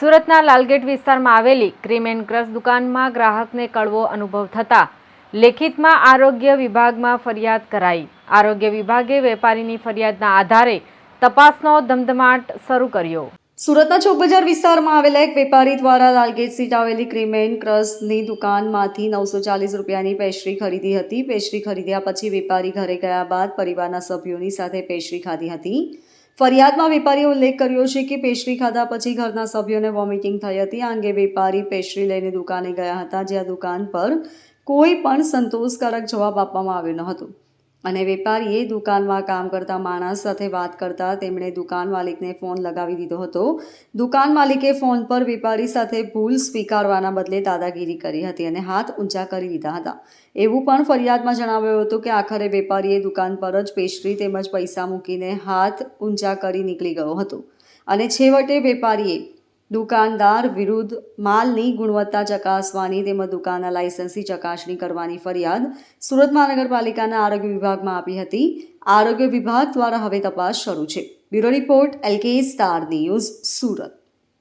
સુરતના લાલગેટ વિસ્તારમાં આવેલી ક્રીમ એન્ડ ક્રશ દુકાનમાં ગ્રાહકને કડવો અનુભવ થતા લેખિતમાં આરોગ્ય વિભાગમાં ફરિયાદ કરાઈ. આરોગ્ય વિભાગે વેપારીની ફરિયાદના આધારે તપાસનો ધમધમાટ શરૂ કર્યો. સુરતના ચોકબજાર વિસ્તારમાં આવેલા એક વેપારી દ્વારા લાલગેટ સીટ આવેલી ક્રીમેન ક્રસની દુકાનમાંથી નવસો ચાલીસ રૂપિયાની પેસ્ટ્રી ખરીદી હતી. પેસ્ટ્રી ખરીદ્યા પછી વેપારી ઘરે ગયા બાદ પરિવારના સભ્યોની સાથે પેસ્ટ્રી ખાધી હતી. ફરિયાદમાં વેપારીએ ઉલ્લેખ કર્યો છે કે પેસ્ટ્રી ખાધા પછી ઘરના સભ્યોને વોમિટિંગ થઈ હતી. આ અંગે વેપારી પેસ્ટ્રી લઈને દુકાને ગયા હતા, જ્યાં દુકાન પર કોઈ પણ સંતોષકારક જવાબ આપવામાં આવ્યો ન હતો. અને વેપારીએ દુકાનમાં કામ કરતા માણસ સાથે વાત કરતા તેમણે દુકાન માલિકને ફોન લગાવી દીધો હતો. દુકાન માલિકે ફોન પર વેપારી સાથે ભૂલ સ્વીકારવાના બદલે દાદાગીરી કરી હતી અને હાથ ઊંચા કરી દીધા હતા. એવું પણ ફરિયાદમાં જણાવ્યું હતું કે આખરે વેપારીએ દુકાન પર જ પેસ્ટ્રી તેમજ પૈસા મૂકીને હાથ ઊંચા કરી નીકળી ગયો હતો. અને છેવટે વેપારીએ દુકાનદાર વિરુદ્ધ માલની ગુણવત્તા ચકાસવાની તેમજ દુકાનના લાયસન્સની ચકાસણી કરવાની ફરિયાદ સુરત મહાનગરપાલિકાના આરોગ્ય વિભાગમાં આપી હતી. આરોગ્ય વિભાગ દ્વારા હવે તપાસ શરૂ છે. Bureau report LK star news, Surat.